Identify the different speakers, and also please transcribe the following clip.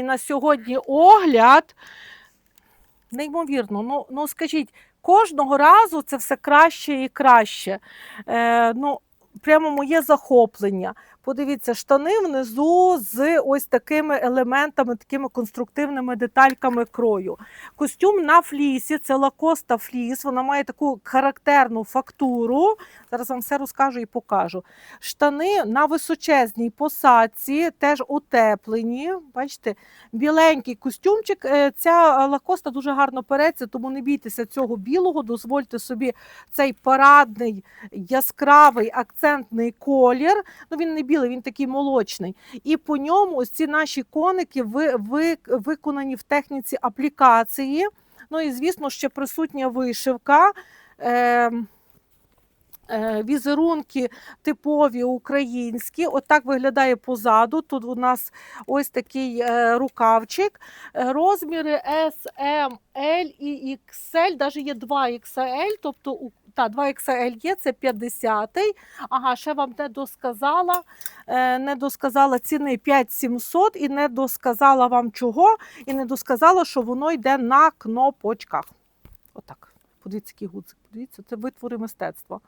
Speaker 1: І на сьогодні огляд. Неймовірно, ну, ну скажіть, кожного разу це все краще і краще. Е, ну, прямо моє захоплення. Подивіться, штани внизу з ось такими елементами, такими конструктивними детальками крою. Костюм на флісі, це лакоста фліс, вона має таку характерну фактуру. Зараз вам все розкажу і покажу. Штани на височезній посадці, теж утеплені. Бачите, біленький костюмчик. Е, Ця лакоста дуже гарно переться, тому не бійтеся цього білого. Дозвольте собі цей парадний, яскравий акцентний колір. Ну він не білий, він такий молочний. І по ньому ось ці наші коники ви, ви, виконані в техніці аплікації. Ну і звісно, ще присутня вишивка. Е, Візерунки типові українські. Отак виглядає позаду. Тут у нас ось такий е, рукавчик. Е, Розміри S, M, L і XL, навіть є 2 XL, тобто у- та, 2 XL є, це 50-й. Ага, ще вам не досказала, е, не досказала ціни 5700 і не досказала вам чого, і не досказала, що воно йде на кнопочках. Отак. Подивіться, який гудзик. Подивіться, це витвори мистецтва.